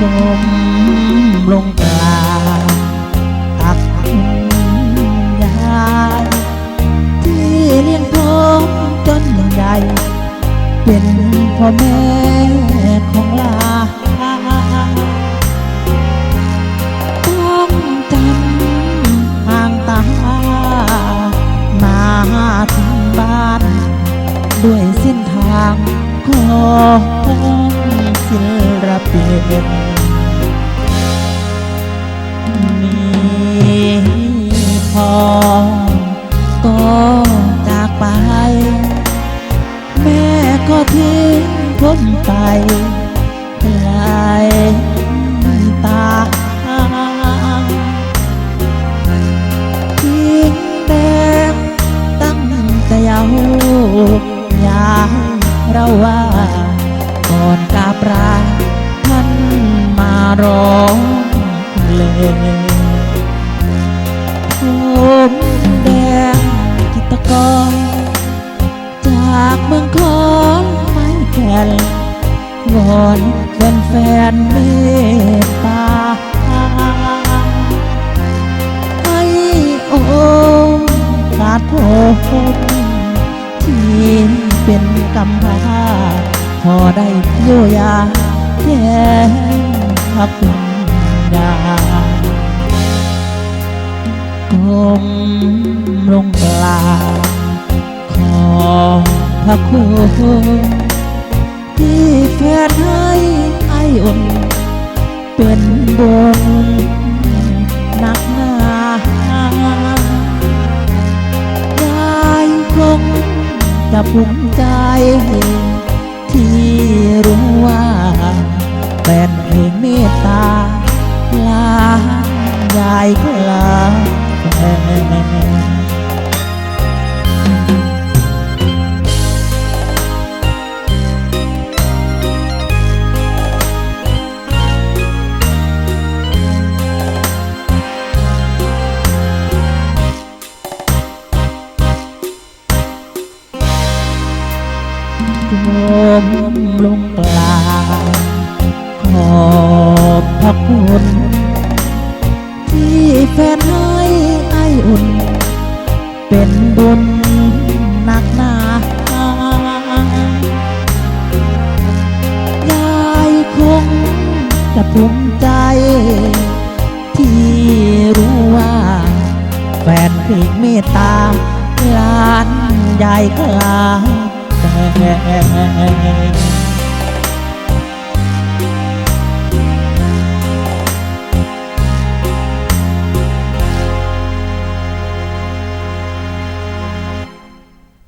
ก้มลงกราบอาสัญยายที่เลี้ยงผมจนใหญ่เป็นพ่อแม่ของลาต้องจำห่างตา มาถึบ้าน ด้วยเส้นทางของศิอ ปินมีพอก็จากไป แม่ก็ทิ้งผมไปไกลตาทิ้งแดงตั้งแต่เยาวยาเราว่าก่อนกาปรา ร้องเลงผมแดงกิตกร จากเมืองคอนไม้แก่นวอนแฟนแฟนเมตตาให้โอกาสผมที่เป็นกำพร้าพอได้เยียวยาแก พักคุณยาก้มลงกลาขอพระคุณที่แฟนให้ไออุ่น เป็นบุญหนักหนายายคงจะภูมิใจ ก้มลงกลางขอบพระคุณที่แฟนให้ไออุ่น เป็นบุญหนักหนา ยายคงจะภูมิใจ ที่รู้ว่า แฟนเพลงเมตตาหลานยายกลา แฟน